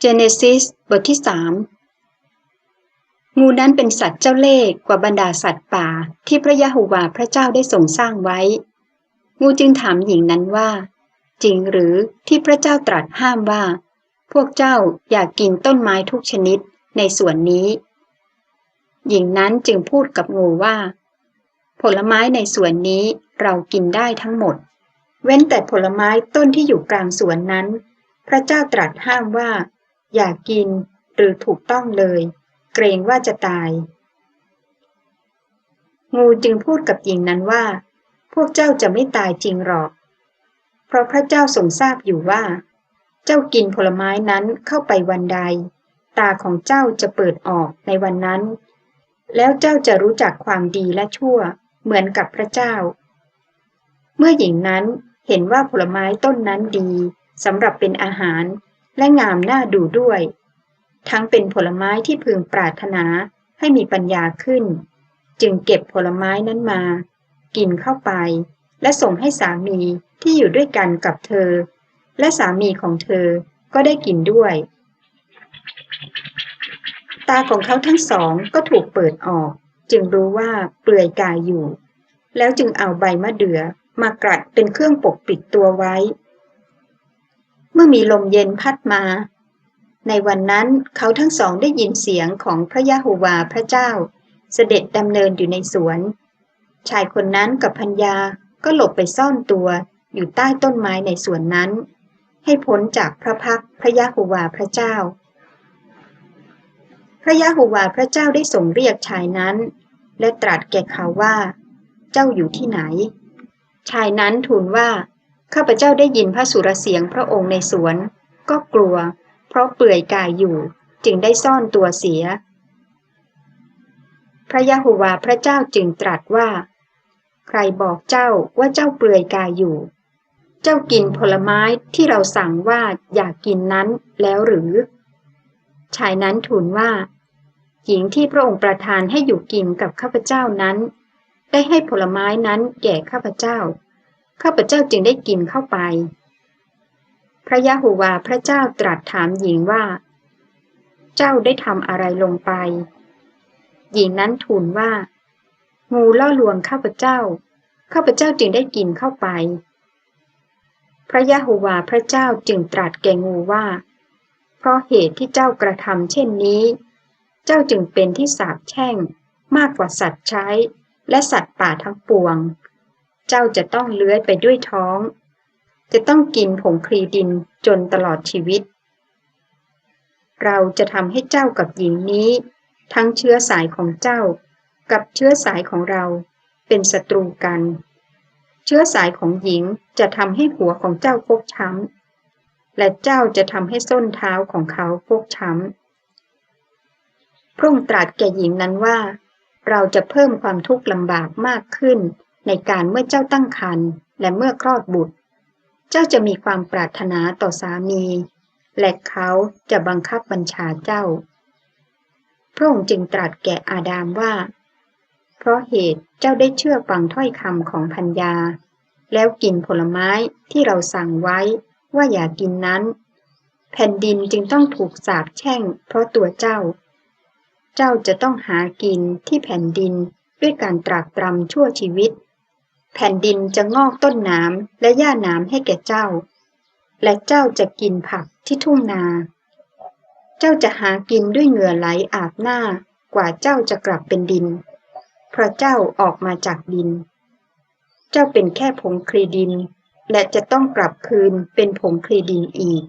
เจเนซิสบทที่สามงูนั้นเป็นสัตว์เจ้าเล่ห์กว่าบรรดาสัตว์ป่าที่พระยะโฮวาห์พระเจ้าได้ทรงสร้างไว้ งูจึงถามหญิงนั้นว่า จริงหรือที่พระเจ้าตรัสห้ามว่า พวกเจ้าอยากกินต้นไม้ทุกชนิดในส่วนนี้ หญิงนั้นจึงพูดกับงูว่า ผลไม้ในสวนนี้เรากินได้ทั้งหมด เว้นแต่ผลไม้ต้นที่อยู่กลางสวนนั้น พระเจ้าตรัสห้ามว่า อย่ากกินหรือถูกต้องเลย เกรงว่าจะตาย งูจึงพูดกับหญิงนั้นว่า พวกเจ้าจะไม่ตายจริงหรอก เพราะพระเจ้าทรงทราบอยู่ว่า เจ้ากินผลไม้นั้นเข้าไปวันใด ตาของเจ้าจะเปิดออกในวันนั้น แล้วเจ้าจะรู้จักความดีและชั่ว เหมือนกับพระเจ้า เมื่อหญิงนั้นเห็นว่าผลไม้ต้นนั้นดีสำหรับเป็นอาหาร และงามน่าดูด้วย ทั้งเป็นผลไม้ที่พึงปรารถนาให้มีปัญญาขึ้น จึงเก็บผลไม้นั้นมา กินเข้าไป และส่งให้สามีที่อยู่ด้วยกันกับเธอ และสามีของเธอก็ได้กินด้วย ตาของเขาทั้งสองก็ถูกเปิดออก จึงรู้ว่าเปลือยกายอยู่ แล้วจึงเอาใบมะเดื่อมากรัดเป็นเครื่องปกปิดตัวไว้ มื่อมีลมเย็นพัดมา ในวันนั้นเขาทั้งสองได้ยินเสียงของพระยะโฮวาพระเจ้า เสด็จดำเนินอยู่ในสวน ชายคนนั้นกับพัญญาก็หลบไปซ่อนตัวอยู่ใต้ต้นไม้ในสวนนั้น ให้พ้นจากพระพักพระยะโฮวาพระเจ้า พระยะโฮวาพระเจ้าได้ส่งเรียกชายนั้น และตรัสแก่เขาว่า เจ้าอยู่ที่ไหน ชายนั้นทูลว่า ข้าพเจ้าได้ยินพระสุรเสียงพระองค์ในสวน ก็กลัว เพราะเปื่อยกายอยู่ จึงได้ซ่อนตัวเสีย พระยะโฮวาพระเจ้าจึงตรัสว่า ใครบอกเจ้าว่าเจ้าเปลือยกายอยู่ เจ้ากินผลไม้ที่เราสั่งว่าอยากกินนั้นแล้วหรือ ชายนั้นทูลว่าหญิงที่พระองค์ประทานให้อยู่กินกับข้าพเจ้านั้น ได้ให้ผลไม้นั้นแก่ข้าพเจ้า ข้าพเจ้าจึงได้กินเข้าไป พระยะโฮวาพระเจ้าตรัสถามหญิงว่า เจ้าได้ทำอะไรลงไป หญิงนั้นทูลว่า งูล่อลวงข้าพเจ้า ข้าพเจ้าจึงได้กินเข้าไป พระยะโฮวาพระเจ้าจึงตรัสแก่งูว่า เพราะเหตุที่เจ้ากระทำเช่นนี้ เจ้าจึงเป็นที่สาปแช่งมากกว่าสัตว์ใช้และสัตว์ป่าทั้งปวง เจ้าจะต้องเลื้อยไปด้วยท้อง จะต้องกินผงคลีดินจนตลอดชีวิต เราจะทำให้เจ้ากับหญิงนี้ ทั้งเชื้อสายของเจ้า กับเชื้อสายของเราเป็นศัตรูกัน เชื้อสายของหญิงจะทำให้หัวของเจ้าฟกช้ำ และเจ้าจะทำให้ส้นเท้าของเขาฟกช้ำ พระองค์ตรัสแก่หญิงนั้นว่า เราจะเพิ่มความทุกข์ลำบากมากขึ้น ในการเมื่อเจ้าตั้งครรภ์และเมื่อคลอดบุตร เจ้าจะมีความปรารถนาต่อสามี และเขาจะบังคับบัญชาเจ้า พระองค์จึงตรัสแก่อาดามว่า เพราะเหตุเจ้าได้เชื่อฟังถ้อยคำของพัญญา แล้วกินผลไม้ที่เราสั่งไว้ว่าอย่ากินนั้น แผ่นดินจึงต้องถูกสาปแช่ง เพราะตัวเจ้า เจ้าจะต้องหากินที่แผ่นดินด้วยการตรากตรำชั่วชีวิต แผ่นดินจะงอกต้นน้ำและหญ้าน้ำให้แก่เจ้า และเจ้าจะกินผักที่ทุ่งนา เจ้าจะหากินด้วยเหงื่อไหลอาบหน้ากว่าเจ้าจะกลับเป็นดิน เพราะเจ้าออกมาจากดิน เจ้าเป็นแค่ผงคลีดิน และจะต้องกลับคืนเป็นผงคลีดินอีก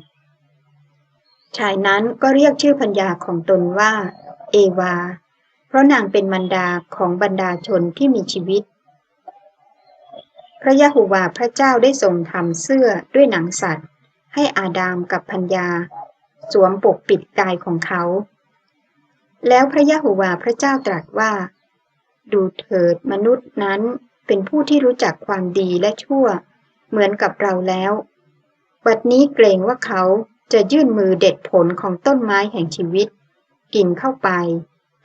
ชายนั้นก็เรียกชื่อพัญญาของตนว่า เอวา เพราะนางเป็นมันดาของบรรดาชนที่มีชีวิต พระยะโฮวาพระเจ้าได้ทรงทำเสื้อด้วยหนังสัตว์ ให้อาดามกับพัญญา สวมปกปิดกายของเขา แล้วพระยะโฮวาพระเจ้าตรัสว่า ดูเถิดมนุษย์นั้นเป็นผู้ที่รู้จักความดีและชั่ว เหมือนกับเราแล้ววัดนี้เกรงว่าเขาจะยื่นมือเด็ดผลของต้นไม้แห่งชีวิต กินเข้าไป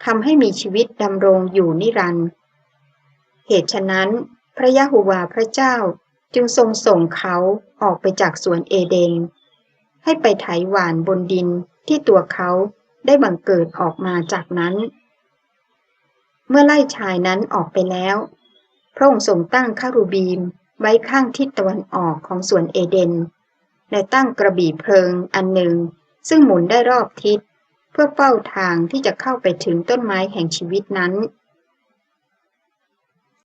ทำให้มีชีวิตดำรงอยู่นิรันดร์เหตุฉะนั้น พระยะโฮวาพระเจ้าจึงทรงส่งเขาออกไปจากสวนเอเดน ให้ไปไถหวานบนดินที่ตัวเขาได้บังเกิดออกมาจากนั้น เมื่อไล่ชายนั้นออกไปแล้ว พระองค์ทรงตั้งคารูบีมไว้ข้างทิศตะวันออกของสวนเอเดน และตั้งกระบี่เพลิงอันหนึ่ง ซึ่งหมุนได้รอบทิศ เพื่อเฝ้าทางที่จะเข้าไปถึงต้นไม้แห่งชีวิตนั้น